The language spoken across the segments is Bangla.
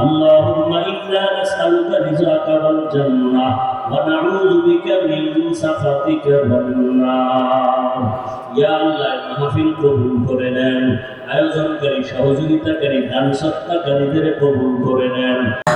اللهم إنا نسألك رزاك والجنة ونعوذ بك من سخطك والنار يا الله মাহফিল কবুল করে নেন আয়োজনকারী সহযোগিতাকারী দান সত্তাকারীদের কবুল করে নেন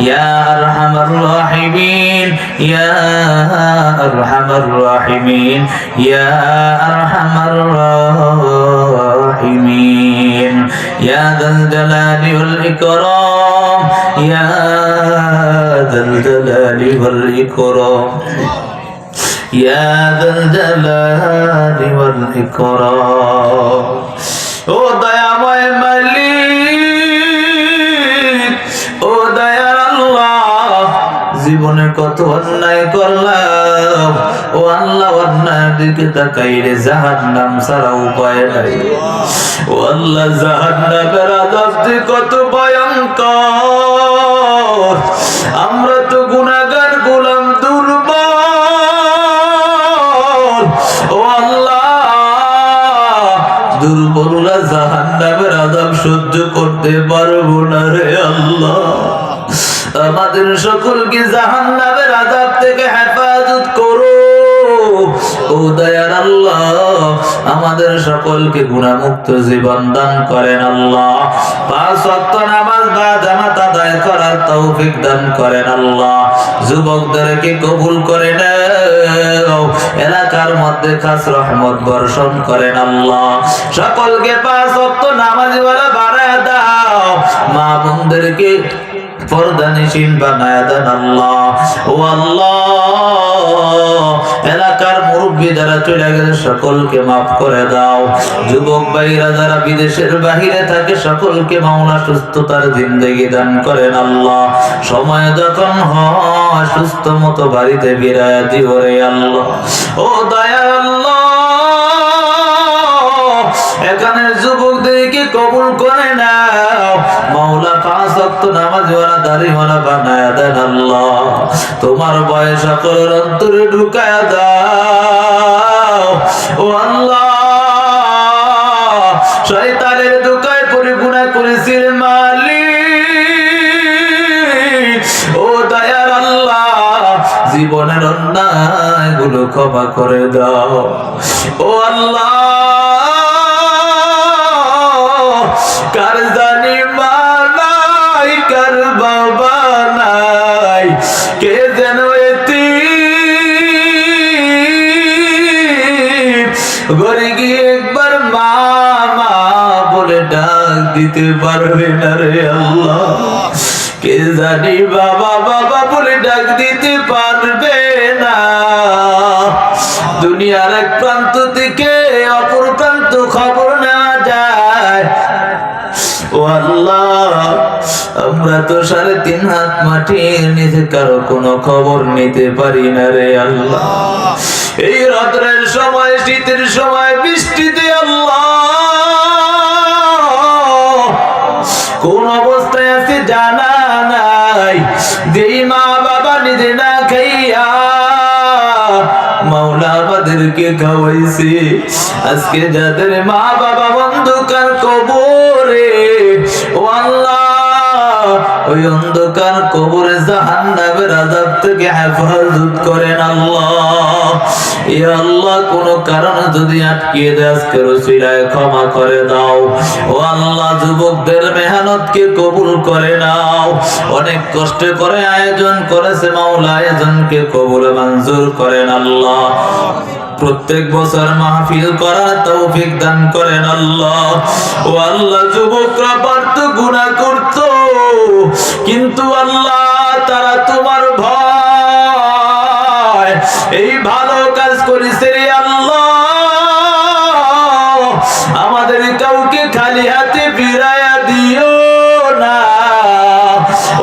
يا أرحم الراحمين يا أرحم الراحمين يا أرحم الراحمين يا ذا الجلال والإكرام يا ذا الجلال والإكرام يا ذا الجلال والإكرام ও দয়াময় মালিক জীবনে কত অন্যায় করলাম। ও আল্লাহ, অন্যায়ের দিকে তাকাইলে জাহান্নাম ছাড়া উপায় নাই। ও আল্লাহ, জাহান্নামের আজাবটি কত ভয়ঙ্কর। আমরা তো গুনাহগার গোলাম, দুর্বল। ও আল্লাহ, দুর্বলরা জাহান্নামের আযাব সহ্য করতে পারব না রে আল্লাহ। আমাদের সকলকে জাহান্নামের আযাব থেকে হেফাজত করো। ও দয়ার আল্লাহ, আমাদের সকলকে গুণামুক্ত জীবন দান করেন আল্লাহ। পাঁচ নামাজ বা জামাত আদায় করার তৌফিক দান করেন আল্লাহ। যুবকদেরকে কবুল করে এলাকার মধ্যে খাস রহমত বর্ষণ করেন আল্লাহ। সকলকে পাঁচ নামাজি দাও। মা বোনদেরকে পর্দানিসীন বানায় আল্লাহ। ও আল্লাহ, এলাকার মুরব্বী যারা চলে গেছে সকলকে মাফ করে দাও। যুবক ভাইরা যারা বিদেশের বাহিরে থাকে, সকলকে মাওলা সুস্থতার জিন্দগি দান করেন আল্লাহ। সময় যখন হয়, সুস্থ মতো বাড়িতে বিরায় দিও আল্লাহ। ও দয়া আল্লাহ, এখানের যুবকদেরকে কবুল করে নাও। মাওলা পাঁচ ওয়াক্ত নামাজ ওয়ালা দাড়ি ওয়ালা বানায় দেন আল্লাহ। তোমার বয়স সকলের অন্তরে ঢুকায় দাও। ও আল্লাহ করেছিল মালিক। ও আল্লাহ, জীবনের অন্যায়গুলো ক্ষমা করে দাও। ও আল্লাহ ঘরে গিয়ে একবার মা মা বলে ডাক দিতে পারবে না রে আল্লাহ। কে জানি বাবা বাবা বলে ডাক দিতে পারবে না। দুনিয়ার এক প্রান্ত থেকে অপর প্রান্ত খবর নেওয়া যায়। ও আল্লাহ, আমরা তো সাড়ে তিন হাত মাটির নিচে কারও কোনো খবর নিতে পারি না রে আল্লাহ। এই রাত্রের সময়, শীতের সময় বৃষ্টিতে কোন অবস্থায় আছে জানা নাই। যেই মা বাবা নিজে না খাইয়া মাওলা আমাদেরকে খাওয়াইছে। আজকে যাদের মা বাবা অন্ধকার কবরে, ও আল্লাহ, ওই অন্ধকার কবরে জাহান্নামের আযাব থেকে হেফাজত করেন আল্লাহ। আল্লাহ, কোন কারণে যদি আটকিয়ে ক্ষমা করে দাও। ও আল্লাহ, যুবকদের কবুল করে নাও। অনেক কষ্ট করে আয়োজন করেছে মাওলা, আয়োজনকে কবুল মঞ্জুর করেন আল্লাহ। প্রত্যেক বছর মাহফিল করার তৌফিক দান করেন আল্লাহ। ও আল্লাহ, যুবকরা পারত, গুনাহ করত। কিন্তু আল্লাহ, তারা তোমার ভয়। এই ভালো করেছে রে আল্লাহ। আমাদের কাউকে খালি হাতে দিও না।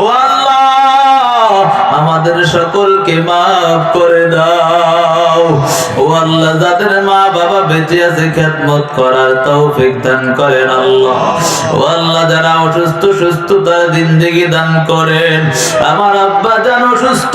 ও আল্লাহ, আমাদের সকলকে মাফ করে দাও। ও আল্লাহ, যাদের মা বাবা বেঁচে আছে, খেদমত করার দান করেন আল্লাহ। ও আল্লাহ, যারা অসুস্থ সুস্থ তারা দিন দান করেন। আমার আব্বা যেন অসুস্থ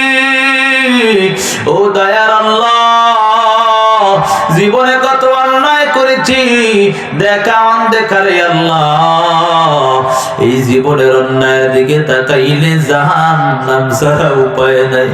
ও দয়ার আল্লাহ, জীবনে কত অন্যায় করেছি, দেখা দেখারে আল্লাহ। এই জীবনের অন্যায়ের দিকে তাকাইলে জাহান নাম সারা উপায় নাই।